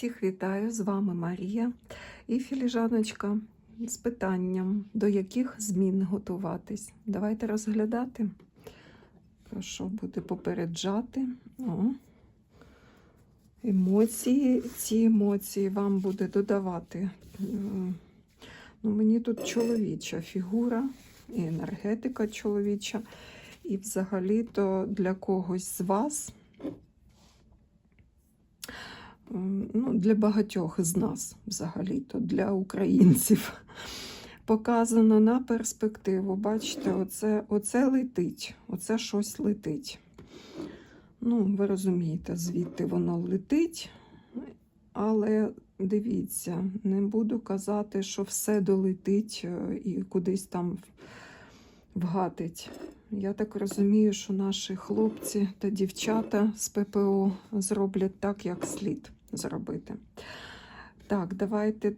Всіх вітаю, з вами Марія і філіжаночка з питанням, до яких змін готуватись. Давайте розглядати. Що буде попереджати? О. Емоції, ці емоції вам буде додавати. Ну, мені тут чоловіча фігура і енергетика чоловіча. І взагалі-то для когось з вас ну, для багатьох з нас, взагалі-то, для українців. Показано на перспективу. Бачите, оце, оце летить, оце щось летить. Ну, ви розумієте, звідти воно летить. Але дивіться, не буду казати, що все долетить е, і кудись там вгатить. Я так розумію, що наші хлопці та дівчата з ППО зроблять так, як слід зробити. Так, давайте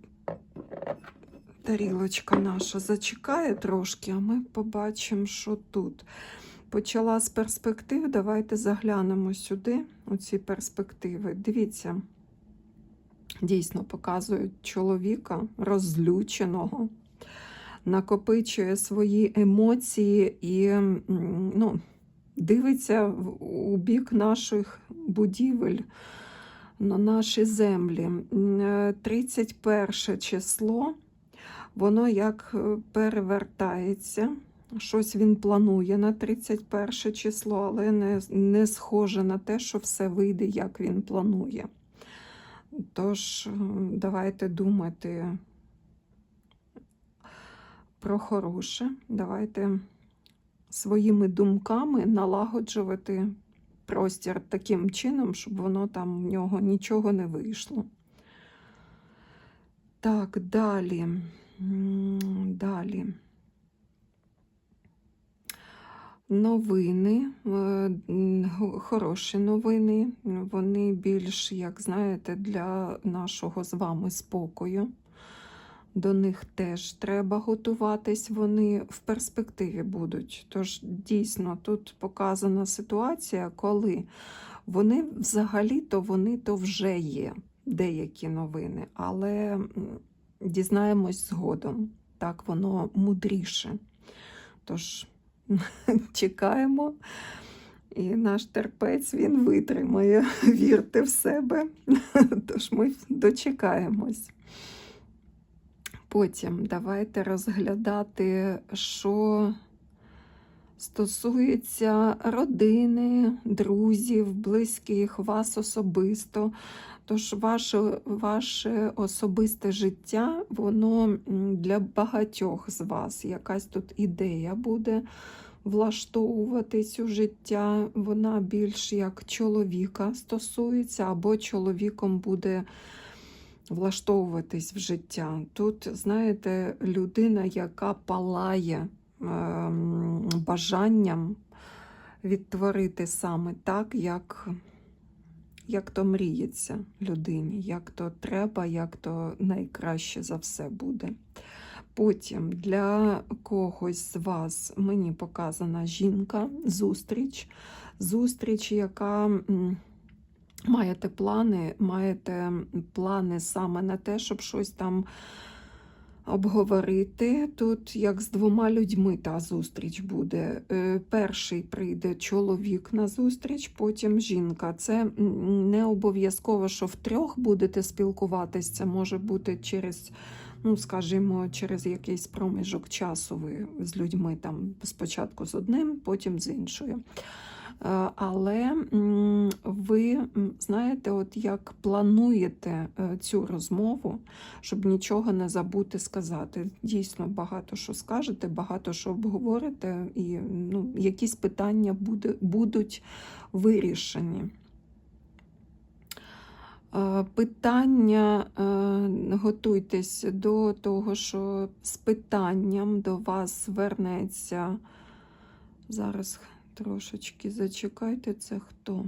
тарілочка наша зачекає трошки, а ми побачимо, що тут. Почала з перспектив. Давайте заглянемо сюди, у ці перспективи. Дивіться, дійсно показують чоловіка розлюченого накопичує свої емоції і ну, дивиться у бік наших будівель на наші землі. Е, 31 число, воно як е, перевертається. Щось він планує на 31 число, але не, не схоже на те, що все вийде, як він планує. Тож, е, давайте думати про хороше. Давайте своїми думками налагоджувати простір таким чином, щоб воно там в нього нічого не вийшло. Так, далі. Далі. Новини, е, хороші новини. Вони більш, як знаєте, для нашого з вами спокою. До них теж треба готуватись, вони в перспективі будуть. Тож дійсно тут показана ситуація, коли вони взагалі-то вони то вже є деякі новини, але дізнаємось згодом. Так воно мудріше. Тож чекаємо. І наш терпець він витримає. Вірте в себе. Тож ми дочекаємось. Потім давайте розглядати, що стосується родини, друзів, близьких, вас особисто. Тож ваше, ваше особисте життя, воно для багатьох з вас якась тут ідея буде влаштовуватись у життя. Вона більш як чоловіка стосується, або чоловіком буде влаштовуватись в життя. Тут, знаєте, людина, яка палає ем, бажанням відтворити саме так, як, як то мріється людині, як то треба, як то найкраще за все буде. Потім для когось з вас мені показана жінка, зустріч, зустріч, яка. Маєте плани, маєте плани саме на те, щоб щось там обговорити. Тут як з двома людьми та зустріч буде. Е, Перший прийде чоловік на зустріч, потім жінка. Це не обов'язково, що втрьох будете спілкуватись, це може бути через. Ну, скажімо, через якийсь проміжок часу ви з людьми там спочатку з одним, потім з іншою. Е, Але ви знаєте, от як плануєте е, цю розмову, щоб нічого не забути сказати. Дійсно, багато що скажете, багато що обговорите, і ну, якісь питання буде, будуть вирішені. Е, Питання, готуйтесь до того, що з питанням до вас звернеться. Зараз трошечки зачекайте, це хто?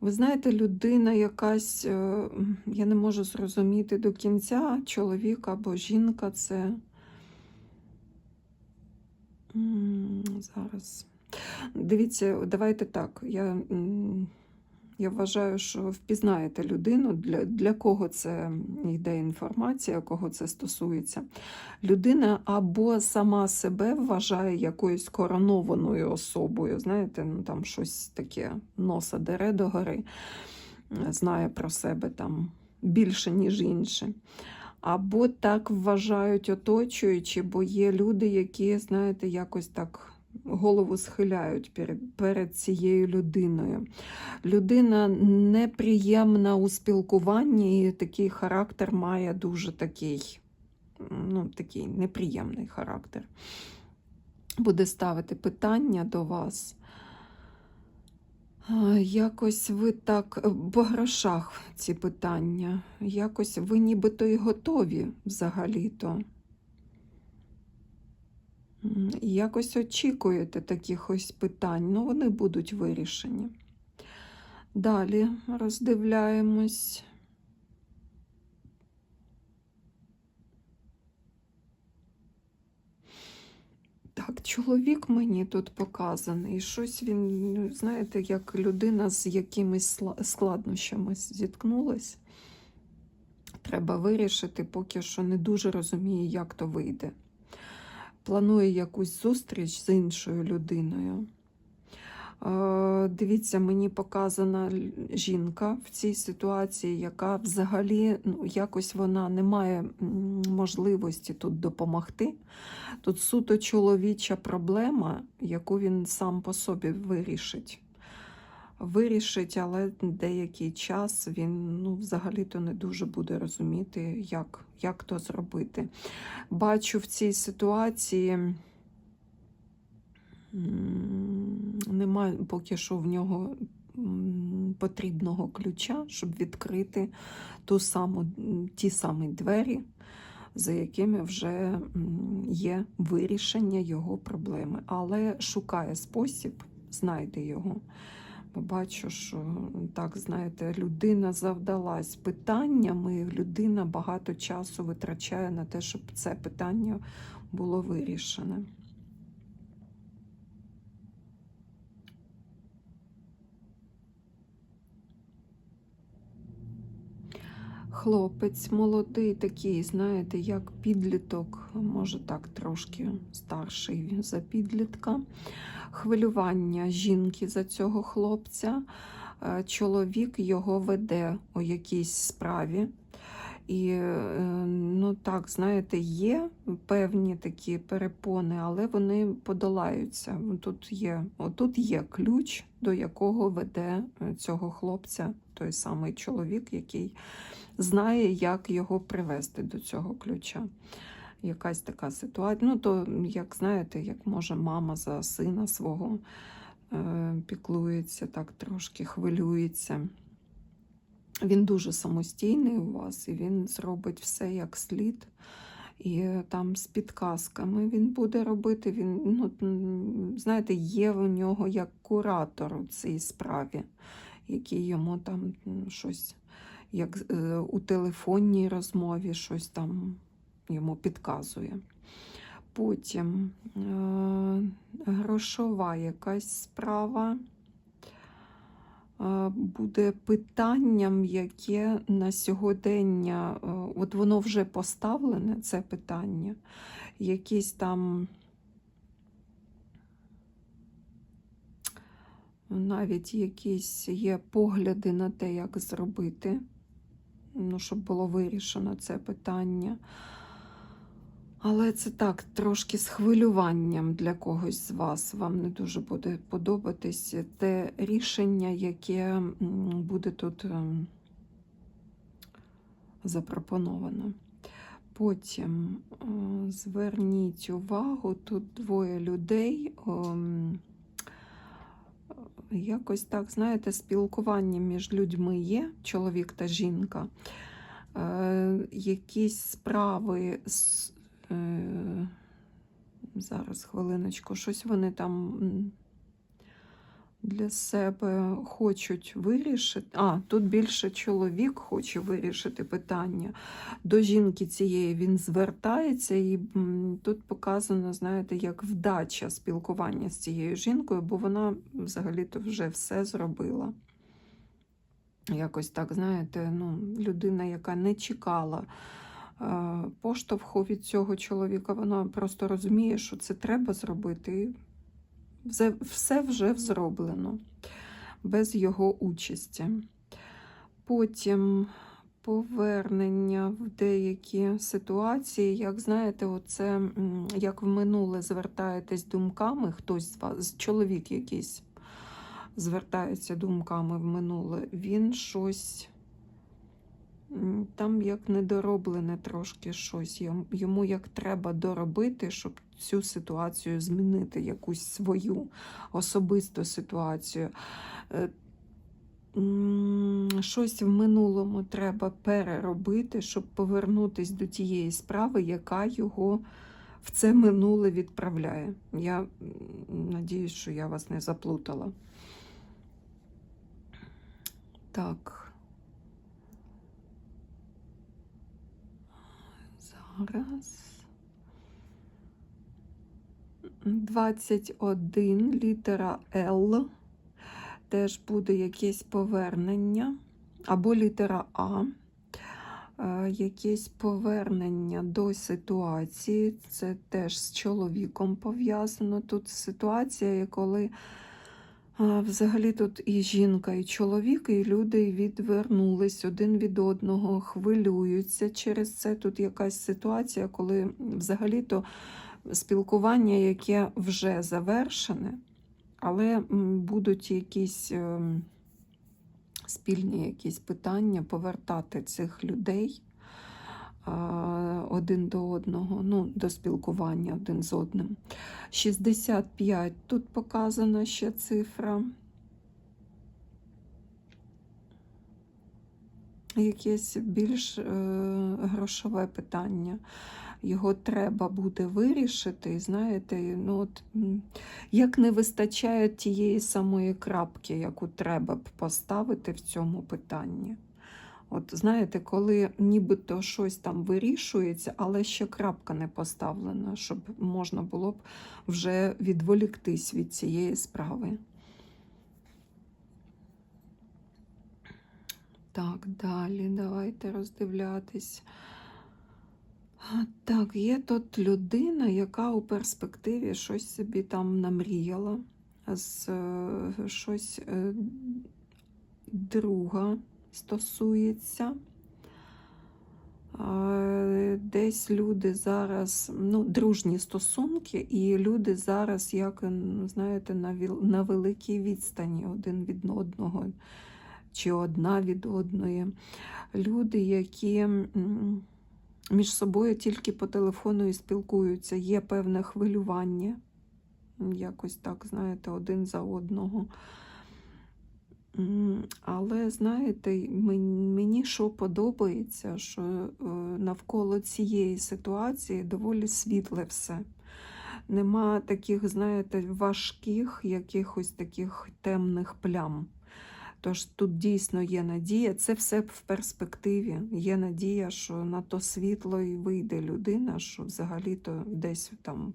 Ви знаєте, людина якась, е, я не можу зрозуміти до кінця, чоловік або жінка це. Зараз. Дивіться, давайте так. Я Я вважаю, що впізнаєте людину, для, для кого це йде інформація, кого це стосується. Людина або сама себе вважає якоюсь коронованою особою, знаєте, ну там щось таке носа дере до знає про себе там більше, ніж інші. Або так вважають оточуючі, бо є люди, які, знаєте, якось так голову схиляють перед, перед цією людиною. Людина неприємна у спілкуванні, і такий характер має дуже такий, ну, такий неприємний характер. Буде ставити питання до вас. Якось ви так е, по грошах ці питання. Якось ви нібито і готові взагалі-то. Якось очікуєте таких ось питань, ну вони будуть вирішені. Далі роздивляємось. Так, чоловік мені тут показаний. Щось він, ну, знаєте, як людина з якимись складнощами зіткнулась. Треба вирішити, поки що не дуже розуміє, як то вийде. Планує якусь зустріч з іншою людиною. Е, Дивіться, мені показана жінка в цій ситуації, яка взагалі ну, якось вона не має можливості тут допомогти. Тут суто чоловіча проблема, яку він сам по собі вирішить. Вирішить, але деякий час він ну, взагалі-то не дуже буде розуміти, як, як то зробити. Бачу в цій ситуації. Немає поки що в нього потрібного ключа, щоб відкрити ту саму, ті самі двері, за якими вже є вирішення його проблеми. Але шукає спосіб, знайде його. Бо Бачу, що так, знаєте, людина завдалась питаннями, людина багато часу витрачає на те, щоб це питання було вирішене. Хлопець молодий, такий, знаєте, як підліток, може так трошки старший за підлітка. Хвилювання жінки за цього хлопця. Е, Чоловік його веде у якійсь справі. І, е, ну так, знаєте, є певні такі перепони, але вони подолаються. Тут є, отут є ключ, до якого веде е, цього хлопця той самий чоловік, який знає, як його привести до цього ключа. Якась така ситуація. Ну, то, як знаєте, як може мама за сина свого е, піклується, так трошки хвилюється. Він дуже самостійний у вас, і він зробить все як слід. І е, там з підказками він буде робити. Він, ну, знаєте, є у нього як куратор у цій справі, який йому там щось, як е, у телефонній розмові, щось там йому підказує. Потім е, грошова якась справа буде питанням, яке на сьогодення, е, от воно вже поставлене, це питання, якісь там навіть якісь є погляди на те, як зробити, ну, щоб було вирішено це питання. Але це так, трошки з хвилюванням для когось з вас. Вам не дуже буде подобатись те рішення, яке буде тут ем, запропоновано. Потім е, зверніть увагу, тут двоє людей. ем, Якось так, знаєте, спілкування між людьми є, чоловік та жінка. Е, якісь справи Зараз хвилиночку, щось вони там для себе хочуть вирішити. А, тут більше чоловік хоче вирішити питання. До жінки цієї він звертається, і тут показано, знаєте, як вдача спілкування з цією жінкою, бо вона взагалі-то вже все зробила. якось так, знаєте, ну, людина, яка не чекала е, поштовху від цього чоловіка, вона просто розуміє, що це треба зробити. Все, вже зроблено без його участі. Потім повернення в деякі ситуації, як знаєте, оце як в минуле звертаєтесь думками, хтось з вас, чоловік якийсь звертається думками в минуле, він щось там як недороблене трошки щось. Йому як треба доробити, щоб цю ситуацію змінити, якусь свою особисту ситуацію. Е, Щось в минулому треба переробити, щоб повернутися до тієї справи, яка його в це минуле відправляє. Я надіюсь, що я вас не заплутала. Так. Зараз. 21 літера Л. Теж буде якесь повернення. Або літера А. Е, Якесь повернення до ситуації. Це теж з чоловіком пов'язано. Тут ситуація, коли Взагалі тут і жінка, і чоловік, і люди відвернулись один від одного, хвилюються через це. Тут якась ситуація, коли взагалі-то спілкування, яке вже завершене, але будуть якісь ем, спільні якісь питання повертати цих людей а, один до одного, ну, до спілкування один з одним. 65 тут показана ще цифра. Якесь більш е, грошове питання. Його треба буде вирішити. Знаєте, ну от, як не вистачає тієї самої крапки, яку треба б поставити в цьому питанні. От знаєте, коли нібито щось там вирішується, але ще крапка не поставлена, щоб можна було б вже відволіктись від цієї справи. Так, далі давайте роздивлятись. Так, є тут людина, яка у перспективі щось собі там намріяла, з е, щось е, друга стосується. Десь люди зараз, ну, дружні стосунки, і люди зараз, як знаєте, на, на великій відстані один від одного, чи одна від одної. Люди, які між собою тільки по телефону і спілкуються, є певне хвилювання, якось так, знаєте, один за одного. Але знаєте, мені що подобається, що е, навколо цієї ситуації доволі світле все. Нема таких, знаєте, важких якихось таких темних плям. Тож тут дійсно є надія, це все в перспективі. Є надія, що на то світло і вийде людина, що взагалі-то десь там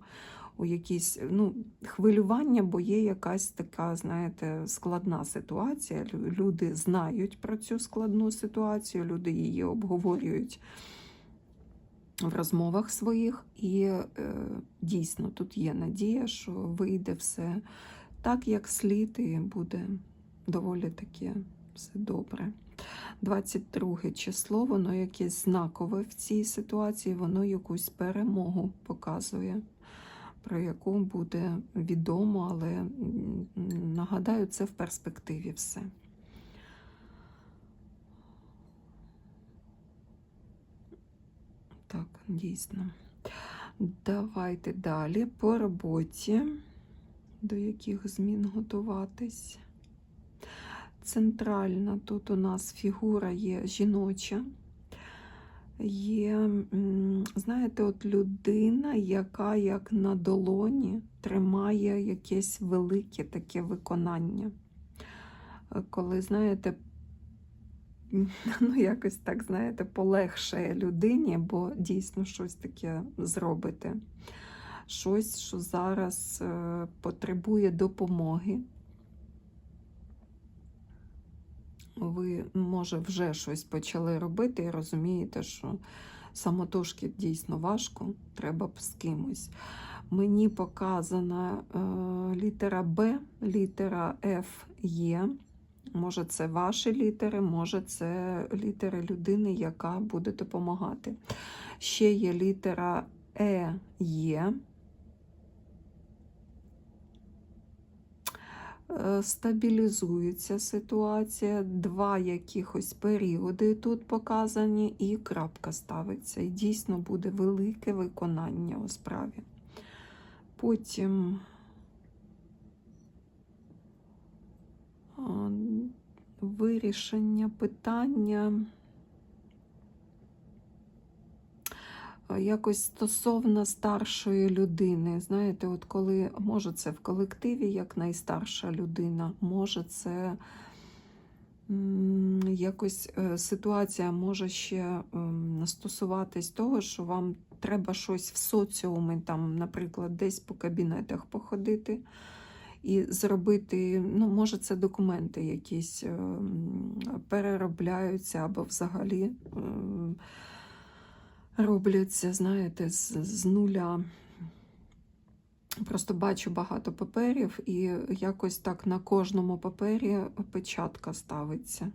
у якісь ну, хвилювання, бо є якась така, знаєте, складна ситуація. Люди знають про цю складну ситуацію, люди її обговорюють в розмовах своїх, і е, дійсно тут є надія, що вийде все так, як слід, і буде доволі таке все добре. 22 число, воно якесь знакове в цій ситуації, воно якусь перемогу показує, про яку буде відомо, але нагадаю, це в перспективі все. Так, дійсно. Давайте далі по роботі, до яких змін готуватись. Центральна тут у нас фігура є жіноча. Є, знаєте, от людина, яка як на долоні тримає якесь велике таке виконання. Е, Коли, знаєте, ну якось так, знаєте, полегшає людині, бо дійсно щось таке зробите. Щось, що зараз е, потребує допомоги. Ви, може, вже щось почали робити і розумієте, що самотужки дійсно важко, треба б з кимось. Мені показана е, літера Б, літера Ф є. Може, це ваші літери, може, це літери людини, яка буде допомагати. Ще є літера Е є. Е, Стабілізується ситуація, два якихось періоди тут показані, і крапка ставиться. І дійсно буде велике виконання у справі. Потім вирішення питання. а, Якось стосовно старшої людини. Знаєте, от коли може це в колективі як найстарша людина, може це якось е, ситуація може ще ем, стосуватись того, що вам треба щось в соціумі, там, наприклад, десь по кабінетах походити і зробити, ну, може, це документи якісь ем, переробляються або взагалі. Робляться, знаєте, з, з нуля. Просто бачу багато паперів, і якось так на кожному папері печатка ставиться.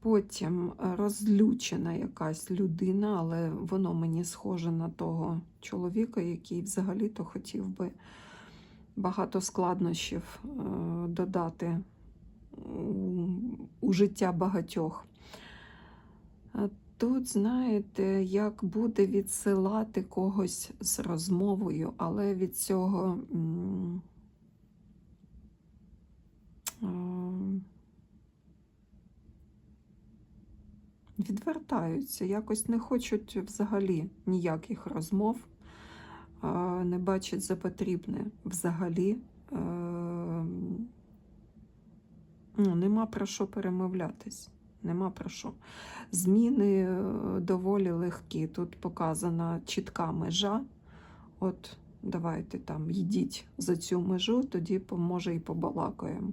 Потім розлючена якась людина, але воно мені схоже на того чоловіка, який взагалі-то хотів би багато складнощів е, додати у, у життя багатьох. Е, Тут, знаєте, як буде відсилати когось з розмовою, але від цього відвертаються, якось не хочуть взагалі ніяких розмов, не бачать за потрібне взагалі. е, Ну, нема про що перемовлятись. Нема про що. Зміни е, доволі легкі. Тут показана чітка межа. От, давайте там йдіть за цю межу, тоді може і побалакаємо.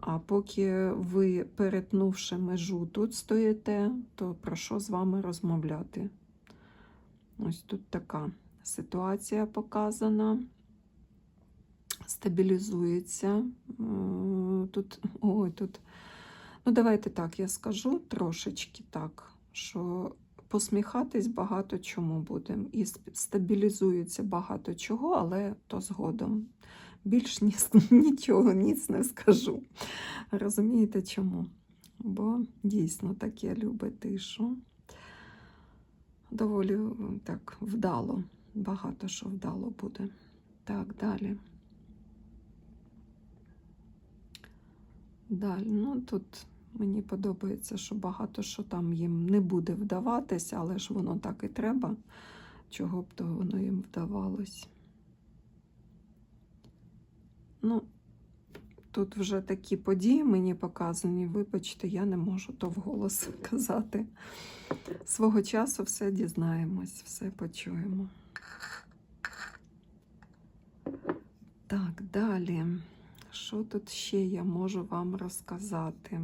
А поки ви, перетнувши межу, тут стоїте, то про що з вами розмовляти? Ось тут така ситуація показана. Стабілізується. Е, Тут, ой, тут Ну, давайте так, я скажу трошечки так, що посміхатись багато чому будемо. І стабілізується багато чого, але то згодом. Більш ні, нічого ніц не скажу. Розумієте чому? Бо дійсно таке любить тишу. Доволі так вдало. Багато що вдало буде. Так, далі. Далі, ну тут мені подобається, що багато що там їм не буде вдаватися, але ж воно так і треба, чого б то воно їм вдавалось. Ну, тут вже такі події мені показані. Вибачте, я не можу то вголос казати. Свого часу все дізнаємось, все почуємо. Так, далі. Що тут ще я можу вам розказати?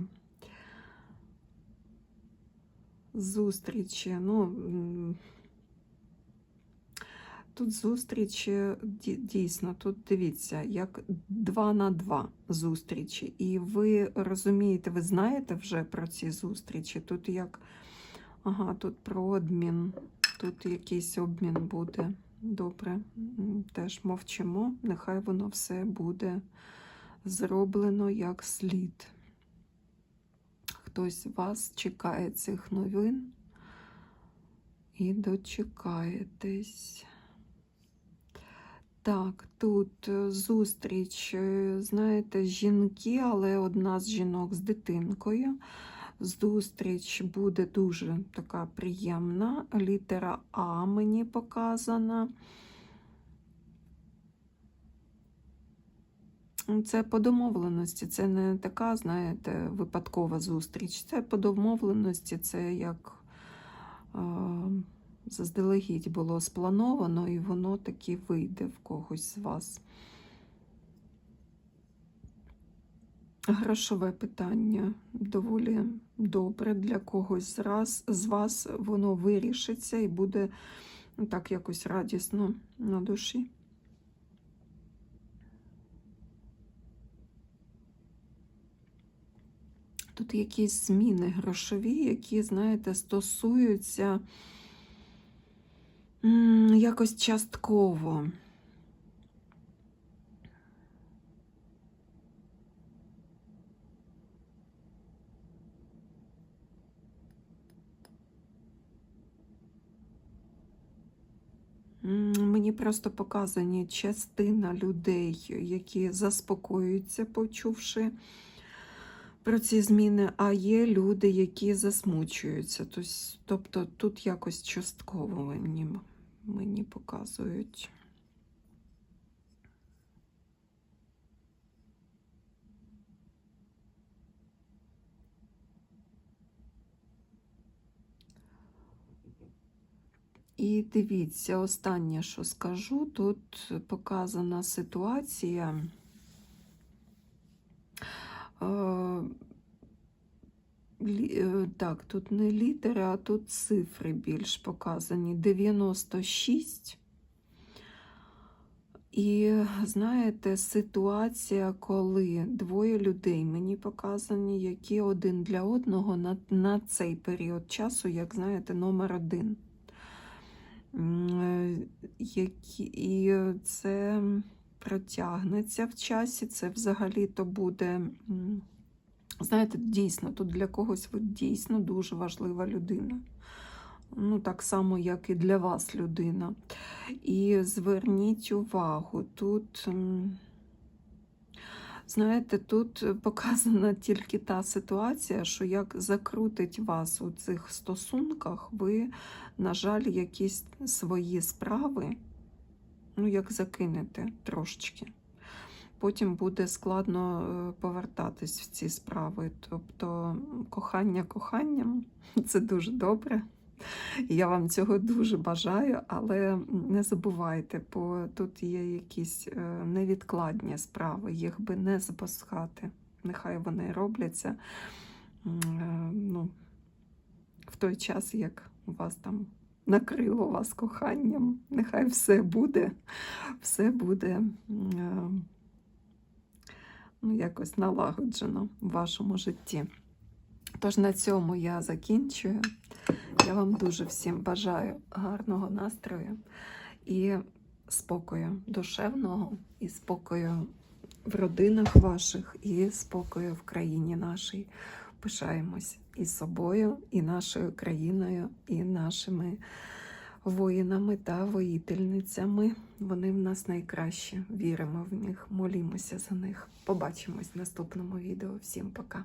Зустрічі. Ну, тут зустрічі дійсно, тут дивіться, як два на два зустрічі. І ви розумієте, ви знаєте вже про ці зустрічі. Тут як, ага, тут про обмін, тут якийсь обмін буде. Добре, теж мовчимо, нехай воно все буде зроблено як слід. Хтось вас чекає цих новин і дочекаєтесь. Так, тут е, зустріч, е, знаєте, жінки, але одна з жінок з дитинкою. Зустріч буде дуже така приємна. Літера А мені показана. Це по домовленості, це не така, знаєте, випадкова зустріч. Це по домовленості, це як е, заздалегідь було сплановано, і воно таки вийде в когось з вас. Грошове питання доволі добре для когось раз, з вас. Воно вирішиться і буде ну, так якось радісно на душі. Тут якісь зміни грошові, які, знаєте, стосуються якось частково. Мені просто показані частина людей, які заспокоюються, почувши про ці зміни, а є люди, які засмучуються. Тобто тут якось частково мені, мені показують. І дивіться, останнє, що скажу, тут показана ситуація. Е, Так, тут не літери, а тут цифри більш показані. 96. І знаєте, ситуація, коли двоє людей мені показані, які один для одного на, на цей період часу, як знаєте, номер один. Е, Які, і це протягнеться в часі, це взагалі-то буде. Знаєте, дійсно, тут для когось ви дійсно дуже важлива людина. Ну, так само, як і для вас людина. І зверніть увагу, тут, знаєте, тут показана тільки та ситуація, що як закрутить вас у цих стосунках, ви, на жаль, якісь свої справи, ну, як закинете трошечки. Потім буде складно е, повертатись в ці справи. Тобто кохання коханням це дуже добре. Я вам цього дуже бажаю, але не забувайте, бо тут є якісь е, невідкладні справи, їх би не запускати. Нехай вони робляться е, ну, в той час, як у вас там накрило вас коханням. Нехай все буде, все буде е, ну, якось налагоджено в вашому житті. Тож на цьому я закінчую. Я вам дуже всім бажаю гарного настрою і спокою душевного, і спокою в родинах ваших, і спокою в країні нашій. Пишаємось і собою, і нашою країною, і нашими воїнами та воїтельницями. Вони в нас найкраще. Віримо в них, молімося за них. Побачимось в наступному відео. Всім пока!